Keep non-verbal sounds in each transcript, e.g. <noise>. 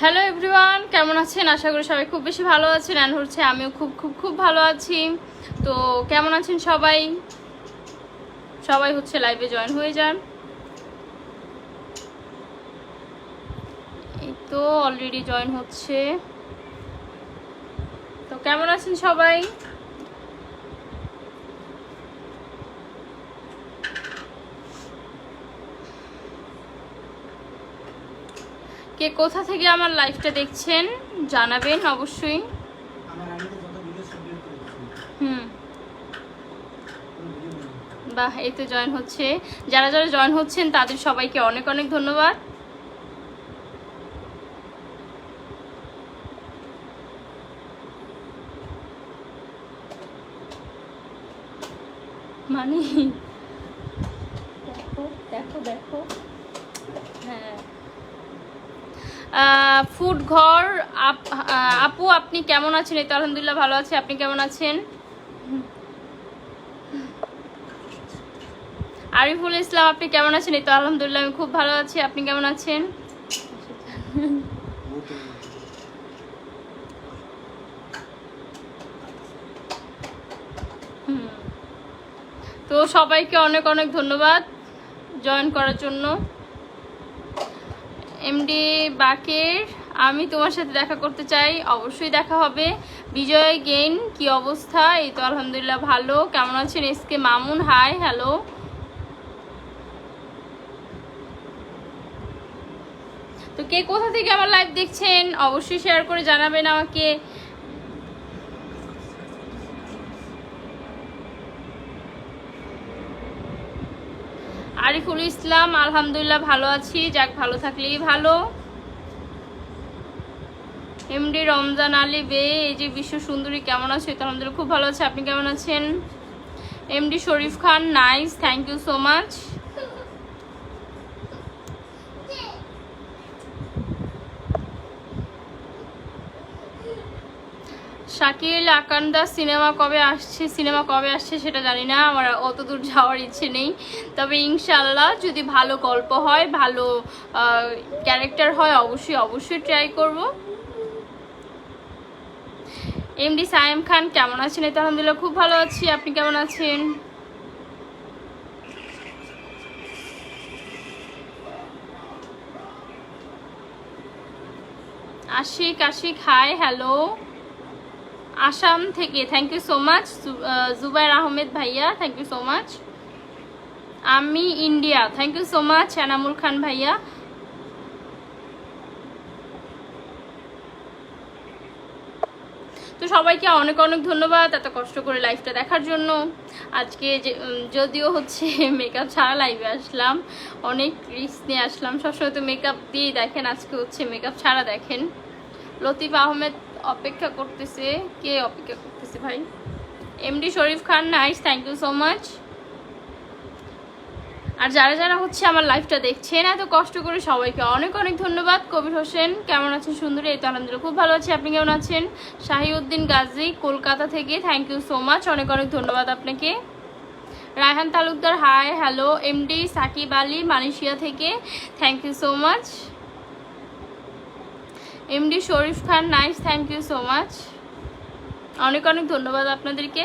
Hello everyone কেমন আছেন? আশা করি সবাই খুব বেশি ভালো আছেন অ্যান্ড হচ্ছে আমিও খুব খুব খুব ভালো আছি। তো কেমন আছেন সবাই? সবাই হচ্ছে লাইভে জয়েন হয়ে যান। এই তো অলরেডি জয়েন হচ্ছে। তো কেমন আছেন সবাই? কে কোথা থেকে আমার লাইফটা দেখছেন জানাবেন অবশ্যই। হুম। বাহ এই তো জয়েন হচ্ছে। যারা যারা জয়েন হচ্ছেন তাদের সবাইকে অনেক অনেক ধন্যবাদ। মানে? দেখো দেখো দেখো। হ্যাঁ। ফুড ঘর, আপ- আপু, আপনি কেমন আছেন? এই তো আলহামদুলিল্লাহ ভালো আছি। আপনি কেমন আছেন? আরিফুল ইসলাম, আপনি কেমন আছেন? এই তো আলহামদুলিল্লাহ, আমি খুব ভালো আছি। আপনি কেমন আছেন? তো সবাইকে অনেক অনেক ধন্যবাদ জয়েন করার জন্য। এমডি বাকের, আমি তোমার সাথে দেখা করতে চাই। অবশ্যই দেখা হবে। বিজয়, গেইন, কি অবস্থা? এই তো আলহামদুলিল্লাহ ভালো। কেমন আছেন এসকে মামুন? হাই হ্যালো তো কে কোথা থেকে আমার লাইভ দেখছেন, অবশ্যই শেয়ার করে জানাবেন আমাকে। আরিফুল ইসলাম, আলহামদুলিল্লাহ ভালো আছি। যাক, ভালো থাকলেই ভালো। এমডি রমজান আলী বে, এই যে বিশ্ব সুন্দরী কেমন আছে? তো আলহামদুলিল্লাহ খুব ভালো আছে। আপনি কেমন আছেন? MD Sharif Khan nice thank you so much Shakil, Akanda cinema কবে আসছে, সিনেমা কবে আসছে সেটা জানি না, আমার অত দূর যাওয়ার ইচ্ছে নেই। তবে ইনশাল্লাহ যদি ভালো গল্প হয়, ভালো ক্যারেক্টার হয়, অবশ্যই অবশ্যই ট্রাই করব। এমডি সায়েম খান, কেমন আছেন? এই তো আলহামদুলিল্লাহ, খুব ভালো আছি। আপনি কেমন আছেন? আশিক আশিক হাই হ্যালো আসাম থেকে। Thank you so much Zubair Ahmed ভাইয়া থ্যাংক ইউ সো মাচ আমি India thank you so much Enamul Khan ভাইয়া। তো সবাইকে অনেক অনেক ধন্যবাদ এত কষ্ট করে লাইভটা দেখার জন্য। আজকে যদিও হচ্ছে <laughs> মেকআপ ছাড়া লাইভে আসলাম, অনেক রিস্ক নিয়ে আসলাম। সবসময় তো মেকআপ দিয়েই দেখেন, আজকে হচ্ছে মেকআপ ছাড়া দেখেন। লতিফ আহমেদ অপেক্ষা করতেছে? কে অপেক্ষা করতেছে ভাই? MD Sharif Khan nice thank you so much আর যারা যারা হচ্ছে আমার লাইফটা দেখছেন, এত কষ্ট করে সবাইকে অনেক অনেক ধন্যবাদ। কবির হোসেন, কেমন আছেন? সুন্দরী, এই তো আলহামদুলিল্লাহ, খুব ভালো আছি। আপনি কেমন আছেন? শাহিউদ্দিন গাজী, কলকাতা থেকে থ্যাংক ইউ সো মাচ অনেক অনেক ধন্যবাদ আপনাকে। Raihan Talukdar hi hello MD Sakib Ali, Malaysia থেকে thank you so much MD Sharif Khan nice thank you so much অনেক অনেক ধন্যবাদ আপনাদেরকে।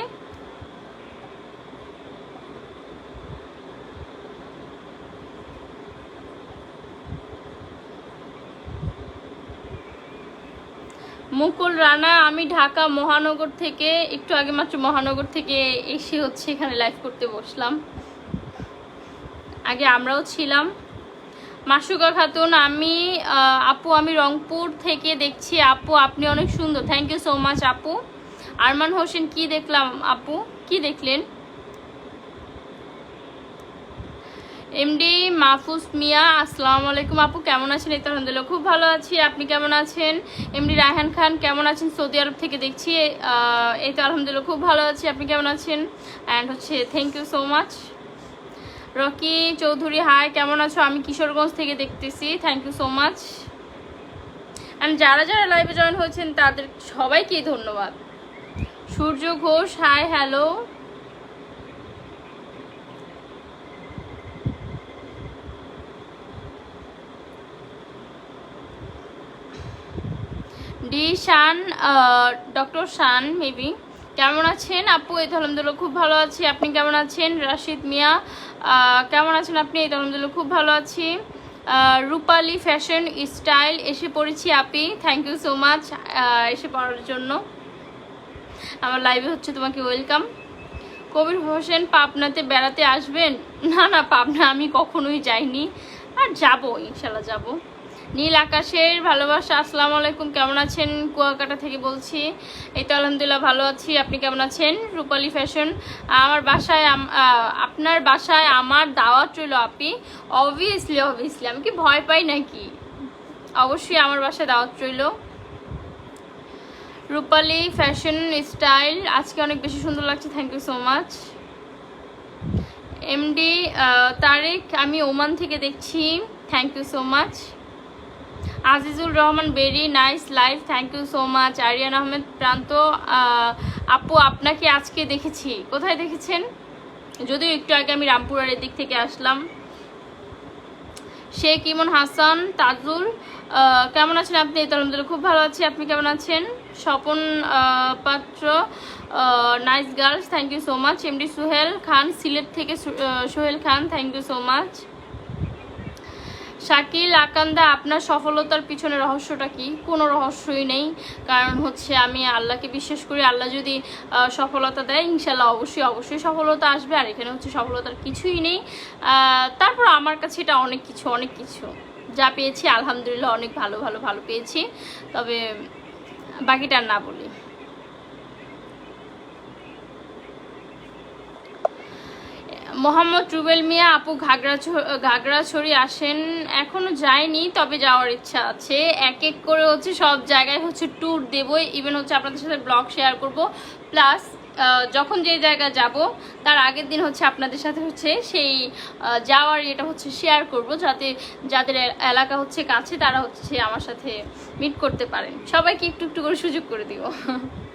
মুকুল রানা, আমি ঢাকা মহানগর থেকে, একটু আগে মাত্র মহানগর থেকে এসে হচ্ছে এখানে লাইভ করতে বসলাম। আগে আমরাও ছিলাম। মাসুকা খাতুন, আমি আপু, আমি রংপুর থেকে দেখছি। আপু, আপনি অনেক সুন্দর। থ্যাংক ইউ সো মাচ আপু। আরমান হোসেন, কি দেখলাম, আপু? কি দেখলেন? এমডি মাহফুজ মিয়া, আসসালামু আলাইকুম, আপু। কেমন আছেন? এই আলহামদুলিল্লাহ, খুব ভালো আছি। আপনি কেমন আছেন? এমডি রায়হান খান, কেমন আছেন? সৌদি আরব থেকে দেখছি এই তো আলহামদুলিল্লাহ, খুব ভালো আছি। আপনি কেমন আছেন? অ্যান্ড হচ্ছে thank you so much Rocky Chowdhury, hi, কেমন আছো? আমি কিশোরগঞ্জ থেকে দেখতেছি। Thank you so much and যারা যারা লাইভে জয়েন হয়েছেন, তাদের সবাইকে ধন্যবাদ। Surya Ghosh hi hello D Shan doctor Shan maybe কেমন আছেন? আপু, এই তো আলহামদুলিল্লাহ খুব ভালো আছি। আপনি কেমন আছেন? রাশিদ, মিয়া কেমন আছেন আপনি? এই তো আলহামদুলিল্লাহ খুব ভালো আছি। রূপালী ফ্যাশন স্টাইল এসে পড়েছি আপি। থ্যাংক ইউ সো মাচ এসে পড়ার জন্য। আমার লাইভে হচ্ছে তোমাকে ওয়েলকাম কবির হোসেন, পাবনাতে বেড়াতে আসবেন? না না, পাবনা আমি কখনোই যাইনি। আর যাব ইনশাল্লাহ যাব। নীল আকাশের ভালোবাসা, আসসালামু আলাইকুম, কেমন আছেন? কুয়াকাটা থেকে বলছি। এই তো আলহামদুলিল্লাহ ভালো আছি। আপনি কেমন আছেন? রূপালী ফ্যাশন। আমার বাসায় আপনার বাসায় আমার দাওয়াত রইল আপনি অবভিয়াসলি অবভিয়াসলি আমি কি ভয় পাই নাকি? অবশ্যই আমার বাসায় দাওয়াত রইল। রূপালী ফ্যাশন স্টাইল, আজকে অনেক বেশি সুন্দর লাগছে thank you so much MD Tarek আমি ওমান থেকে দেখছি। Thank you so much Azizul Rahman very nice live thank you so much Ariyan Ahmed Pranto আপু, আপনাকে আজকে দেখেছি। কোথায় দেখেছেন? যদিও একটু আগে আমি রামপুরার দিক থেকে আসলাম। শেখ ইমন হাসান তাজুল কেমন আছেন আপনি? আলহামদুলিল্লাহ খুব ভালো আছি। আপনি কেমন আছেন? Swapan Patra nice girls thank you so much MD Sohel Khan Sylhet থেকে Sohel Khan thank you so much Shakil, Akanda, আপনার সফলতার পিছনে রহস্যটা কি? কোনো রহস্যই নেই। কারণ হচ্ছে আমি আল্লাহকে বিশ্বাস করি, আল্লাহ যদি সফলতা দেয়, ইনশাল্লাহ অবশ্যই অবশ্যই সফলতা আসবে। আর এখানে হচ্ছে সফলতার কিছুই নেই। তারপর আমার কাছে এটা অনেক কিছু অনেক কিছু। যা পেয়েছি, আলহামদুলিল্লাহ অনেক ভালো ভালো ভালো পেয়েছি। তবে বাকিটা না বলি। মোহাম্মদ রুবেল মিয়া, আপু ঘাগড়া ঘাগড়াছড়ি আসেন, এখনও যায়নি, তবে যাওয়ার ইচ্ছা আছে। এক এক করে হচ্ছে সব জায়গায় হচ্ছে ট্যুর দেবো ইভেন হচ্ছে আপনাদের সাথে ব্লগ শেয়ার করব। প্লাস যখন যে জায়গায় যাব, তার আগের দিন হচ্ছে আপনাদের সাথে হচ্ছে সেই যাওয়ার এটা হচ্ছে শেয়ার করব, যাতে যাদের এলাকা হচ্ছে কাছে, তারা হচ্ছে আমার সাথে মিট করতে পারেন। সবাইকে একটু একটু করে সুযোগ করে দিব। <laughs>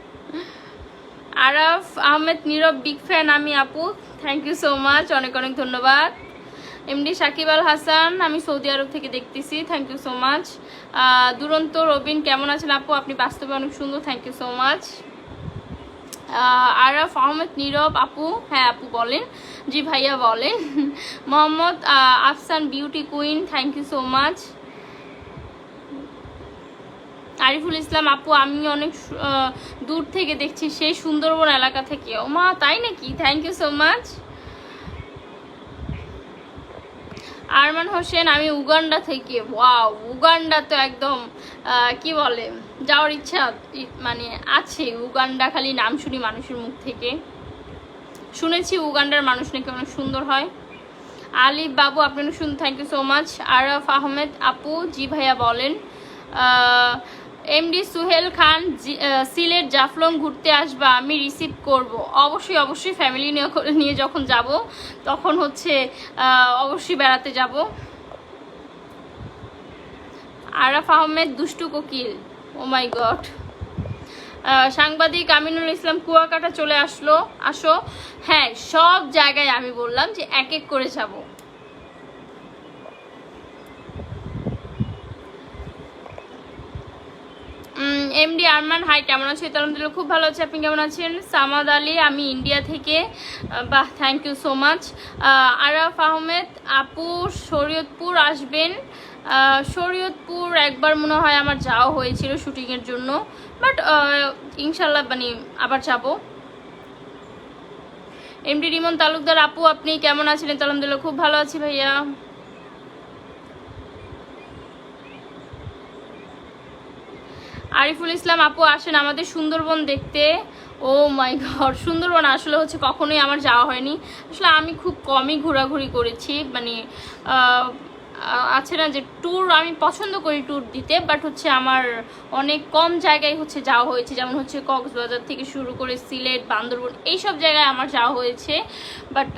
আরাফ আহমেদ নীরব বিগ ফ্যান আমি আপু। থ্যাংক ইউ সো মাচ অনেক অনেক ধন্যবাদ। এমডি সাকিব আল হাসান, আমি সৌদি আরব থেকে দেখতেছি থ্যাংক ইউ সো মাচ দুরন্ত রবিন, কেমন আছেন আপু? আপনি বাস্তবে অনেক সুন্দর thank you so much Araf Ahmed Nirob, আপু? হ্যাঁ আপু বলেন। জি ভাইয়া বলেন। <laughs> Mohammad Afsan beauty queen thank you so much Ariful Islam আপু, আমি অনেক দূর থেকে দেখছি সেই সুন্দরবন এলাকা থেকে। ও মা, তাই নাকি? Thank you so much Arman Hossain, আমি উগান্ডা থেকে। ওয়াও উগান্ডা তো একদম কি বলে, যাওয়ার ইচ্ছা মানে আছে। উগান্ডা খালি নাম শুনি মানুষের মুখ থেকে। শুনেছি উগান্ডার মানুষ নাকি অনেক সুন্দর হয়। আলিফ বাবু আপনি অনেক সুন্দর thank you so much Araf Ahmed আপু, জি ভাইয়া বলেন। এমডি সুহেল খান সিলেট জাফলং ঘুরতে আসবা, আমি রিসিভ করব। অবশ্যই অবশ্যই ফ্যামিলি নিয়ে যখন যাব, তখন হচ্ছে অবশ্যই বেড়াতে যাব। আরাফ আহমেদ, দুষ্টু কোকিল। ও মাই গড সাংবাদিক আমিনুল ইসলাম, কুয়াকাটা চলে আসলো। আসো। হ্যাঁ সব জায়গায় আমি বললাম যে এক এক করে যাব। এমডি আরমান হাই কেমন আছো? আলহামদুলিল্লাহ, খুব ভালো আছি। আপনি কেমন আছেন? সামাদ আলী, আমি ইন্ডিয়া থেকে। বাহ thank you so much Araf Ahmed, আপু শরীয়তপুর আসবেন। শরীয়তপুর একবার মনে হয় আমার যাওয়া হয়েছিল শুটিংয়ের জন্য। বাট ইনশাল্লাহ মানে আবার যাব। এমডি রিমন তালুকদার, আপু, আপনি কেমন আছেন? আলহামদুলিল্লাহ, খুব ভালো আছি ভাইয়া। আরিফুল ইসলাম আপু আসেন আমাদের সুন্দরবন দেখতে। ও মাই গড, সুন্দরবন আসলে হচ্ছে কখনোই আমার যাওয়া হয়নি। আসলে আমি খুব কমই ঘোরাঘুরি করেছি মানে আছে না যে ট্যুর আমি পছন্দ করি ট্যুর দিতে বাট হচ্ছে আমার অনেক কম জায়গায় হচ্ছে যাওয়া হয়েছে। যেমন হচ্ছে কক্সবাজার থেকে শুরু করে সিলেট, বান্দরবন, এইসব জায়গায় আমার যাওয়া হয়েছে। বাট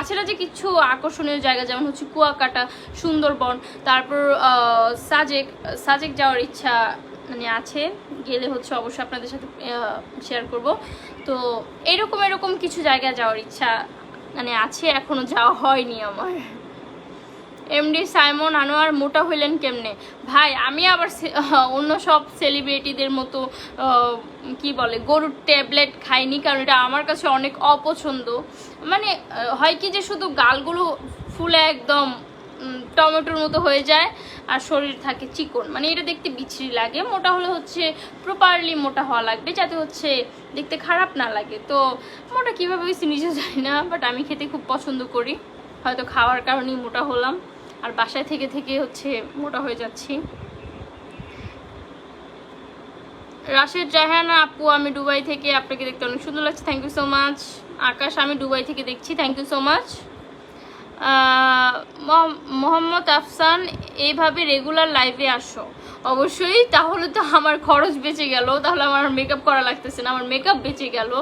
আছে না যে কিছু আকর্ষণীয় জায়গা, যেমন হচ্ছে কুয়াকাটা, সুন্দরবন, তারপর সাজেক সাজেক যাওয়ার ইচ্ছা মানে আছে, গেলে হচ্ছে অবশ্যই আপনাদের সাথে শেয়ার করব। তো এরকম এরকম কিছু জায়গায় যাওয়ার ইচ্ছা মানে আছে, এখনও যাওয়া হয়নি আমার। এমডি সাইমন আনোয়ার, মোটা হইলেন কেমনে? ভাই, আমি আবার অন্য সব সেলিব্রিটিদের মতো কি বলে, গরুর ট্যাবলেট খাইনি, কারণ এটা আমার কাছে অনেক অপছন্দ। মানে হয় কি যে শুধু গালগুলো ফুলে একদম টমেটোর মতো হয়ে যায় আর শরীর থাকে চিকন। মানে এটা দেখতে বিচ্ছিরি লাগে, মোটা হলে হচ্ছে প্রপারলি মোটা হওয়া লাগবে, যাতে হচ্ছে দেখতে খারাপ না লাগে। তো মোটা কীভাবে হয়েছে নিজে জানি না বাট আমি খেতে খুব পছন্দ করি। হয়তো খাওয়ার কারণেই মোটা হলাম, আর বাসায় থেকে থেকে হচ্ছে মোটা হয়ে যাচ্ছি। রাশেদ জাহান আপু, আমি দুবাই থেকে, আপনাকে দেখতে অনেক সুন্দর লাগছে thank you so much Akash, আমি দুবাই থেকে দেখছি thank you so much Mohammad Afsan, এইভাবে রেগুলার লাইভে আসো। অবশ্যই, তাহলে তো আমার খরচ বেঁচে গেল, তাহলে আমার মেকআপ করা লাগতেছে না, আমার মেকআপ বেঁচে গেল।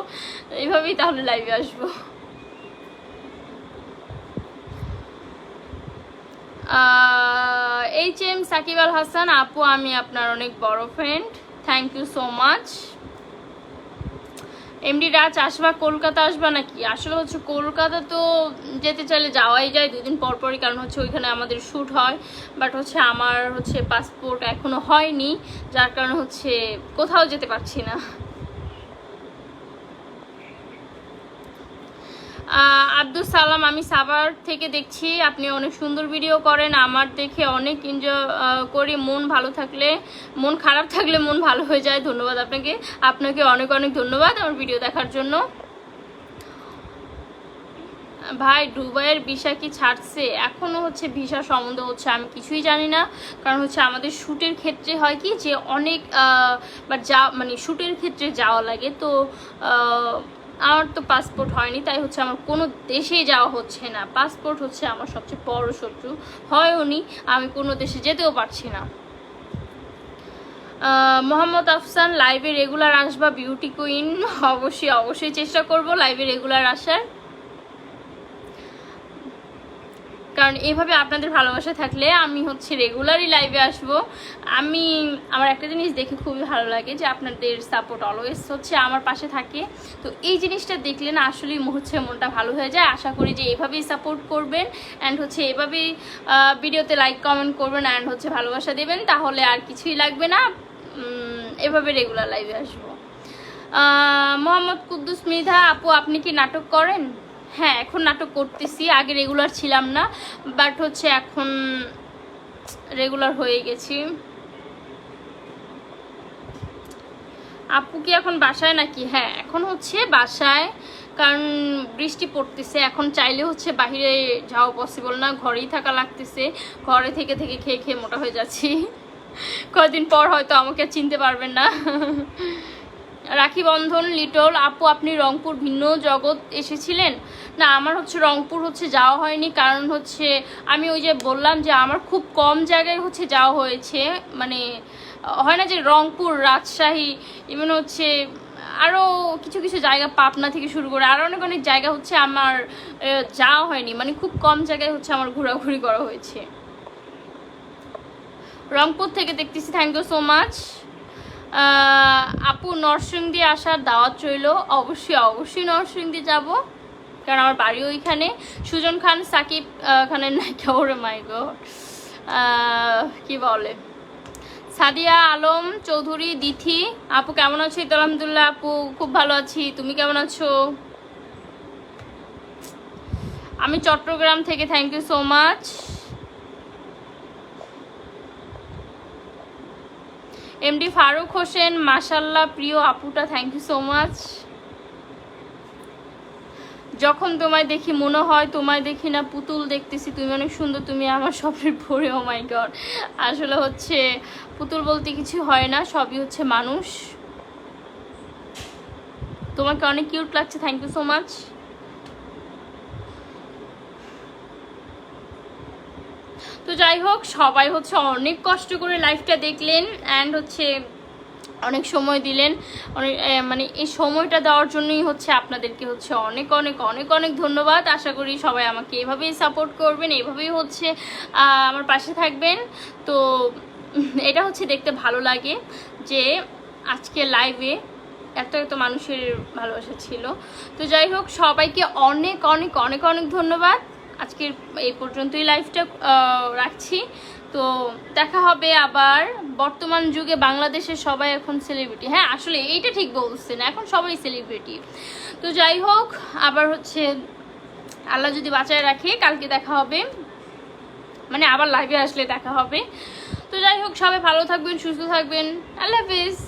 এইভাবেই তাহলে লাইভে আসব। এইচ এম সাকিব আল হাসান, আপু, আমি আপনার অনেক বড় friend thank you so much MD Raj আসবা, কলকাতা আসবা নাকি? আসলে হচ্ছে কলকাতা তো যেতে চাইলে যাওয়াই যায় দুদিন পর পরই, কারণ হচ্ছে ওইখানে আমাদের শ্যুট হয়। বাট হচ্ছে আমার হচ্ছে পাসপোর্ট এখনও হয়নি, যার কারণে হচ্ছে কোথাও যেতে পারছি না। আব্দুল সালাম, আমি সাভার থেকে দেখছি। আপনি অনেক সুন্দর ভিডিও করেন। আমার দেখে অনেক এনজয় করি। মন ভালো থাকলে, মন খারাপ থাকলে মন ভালো হয়ে যায়। ধন্যবাদ আপনাকে। আপনাকে অনেক অনেক ধন্যবাদ আমার ভিডিও দেখার জন্য। ভাই, দুবাইয়ের ভিসা কি ছাড়ছে? এখনও হচ্ছে ভিসা সম্বন্ধে হচ্ছে আমি কিছুই জানি না। কারণ হচ্ছে আমাদের শ্যুটের ক্ষেত্রে হয় কি যে অনেক বা যা মানে শ্যুটের ক্ষেত্রে যাওয়া লাগে। তো আমার তো পাসপোর্ট হয়নি, তাই হচ্ছে আমার কোনো দেশে যাওয়া হচ্ছে না। পাসপোর্ট হচ্ছে আমার সবচেয়ে বড় শত্রু। হয়ওনি আমি কোনো দেশে যেতেও পারছি না। মোহাম্মদ আফসান লাইভে রেগুলার আসবা বিউটি কুইন অবশ্যই অবশ্যই চেষ্টা করব লাইভে রেগুলার আসার। কারণ এইভাবে আপনাদের ভালোবাসা থাকলে আমি হচ্ছে রেগুলারই লাইভে আসব। আমি, আমার একটা জিনিস দেখে খুবই ভালো লাগে যে আপনাদের সাপোর্ট অলওয়েজ হচ্ছে আমার পাশে থাকে। তো এই জিনিসটা দেখলে না আসলেই হচ্ছে মনটা ভালো হয়ে যায়। আশা করি যে এভাবেই সাপোর্ট করবেন অ্যান্ড হচ্ছে এভাবেই ভিডিওতে লাইক কমেন্ট করবেন অ্যান্ড হচ্ছে ভালোবাসা দেবেন। তাহলে আর কিছুই লাগবে না। এভাবে রেগুলার লাইভে আসব। মোহাম্মদ কুদ্দুস মৃধা আপু, আপনি কি নাটক করেন? হ্যাঁ এখন নাটক করতেছি। আগে রেগুলার ছিলাম না বাট হচ্ছে এখন রেগুলার হয়ে গেছি। আপু কি এখন বাসায় নাকি? হ্যাঁ এখন হচ্ছে বাসায়, কারণ বৃষ্টি পড়তেছে। এখন চাইলে হচ্ছে বাইরে যাওয়া পসিবল না, ঘরেই থাকা লাগতেছে। ঘরে থেকে থেকে খেয়ে খেয়ে মোটা হয়ে যাচ্ছি। কয়দিন পর হয়তো আমাকে চিনতে পারবেন না। রাখি বন্ধন, লিটল, আপু, আপনি রংপুর ভিন্ন জগৎ এসেছিলেন? না, আমার হচ্ছে রংপুর হচ্ছে যাওয়া হয়নি, কারণ হচ্ছে আমি ওই যে বললাম যে আমার খুব কম জায়গায় হচ্ছে যাওয়া হয়েছে। মানে হয় না যে রংপুর, রাজশাহী ইভেন হচ্ছে আরও কিছু কিছু জায়গা পাবনা থেকে শুরু করে আরও অনেক অনেক জায়গা হচ্ছে আমার যাওয়া হয়নি। মানে খুব কম জায়গায় হচ্ছে আমার ঘোরাঘুরি করা হয়েছে। রংপুর থেকে দেখতেছি থ্যাংক ইউ সো মাচ আপু নরসিংদী আসার দাওয়াত রইল। অবশ্যই অবশ্যই নরসিংদী যাব, কারণ আমার বাড়ি ওইখানে সুজন খান, সাকিব খানের নায়িকা, ওরে মাই কি বলে? সাদিয়া আলম, চৌধুরী, দিথি। আপু, কেমন আছো? তো আলহামদুলিল্লাহ, আপু, খুব ভালো আছি। তুমি কেমন আছো? আমি চট্টগ্রাম থেকে thank you so much MD Faruk Hossain মাসাল্লাহ প্রিয় আপুটা থ্যাংক ইউ সো মাচ যখন তোমায় দেখি মনে হয়, তোমায় দেখি না, পুতুল দেখতেছি, তুমি অনেক সুন্দর, তুমি আমার স্বপ্নের পরে ও মাই গড আসলে হচ্ছে, পুতুল বলতে কিছু হয় না, সবই হচ্ছে মানুষ। তোমাকে অনেক কিউট লাগছে থ্যাংক ইউ সো মাচ তো যাই হোক, সবাই হচ্ছে অনেক কষ্ট করে লাইফটা দেখলেন অ্যান্ড হচ্ছে অনেক সময় দিলেন। অনেক মানে এই সময়টা দেওয়ার জন্যই হচ্ছে আপনাদেরকে হচ্ছে অনেক অনেক অনেক অনেক ধন্যবাদ। আশা করি সবাই আমাকে এভাবেই সাপোর্ট করবেন, এভাবেই হচ্ছে আমার পাশে থাকবেন। তো এটা হচ্ছে দেখতে ভালো লাগে যে আজকে লাইভে এত এত মানুষের ভালোবাসা ছিল। তো যাই হোক, সবাইকে অনেক অনেক অনেক অনেক ধন্যবাদ। আজকের এই পর্যন্তই লাইভটা রাখছি। তো দেখা হবে আবার। বর্তমান যুগে বাংলাদেশের সবাই এখন সেলিব্রিটি হ্যাঁ আসলে এইটা ঠিক বলছেন, এখন সবাই সেলিব্রিটি তো যাই হোক, আবার হচ্ছে আল্লাহ যদি বাঁচায় রাখে, কালকে দেখা হবে। মানে আবার লাইভে আসলে দেখা হবে। তো যাই হোক, সবাই ভালো থাকবেন, সুস্থ থাকবেন। আল্লাহ হাফিজ।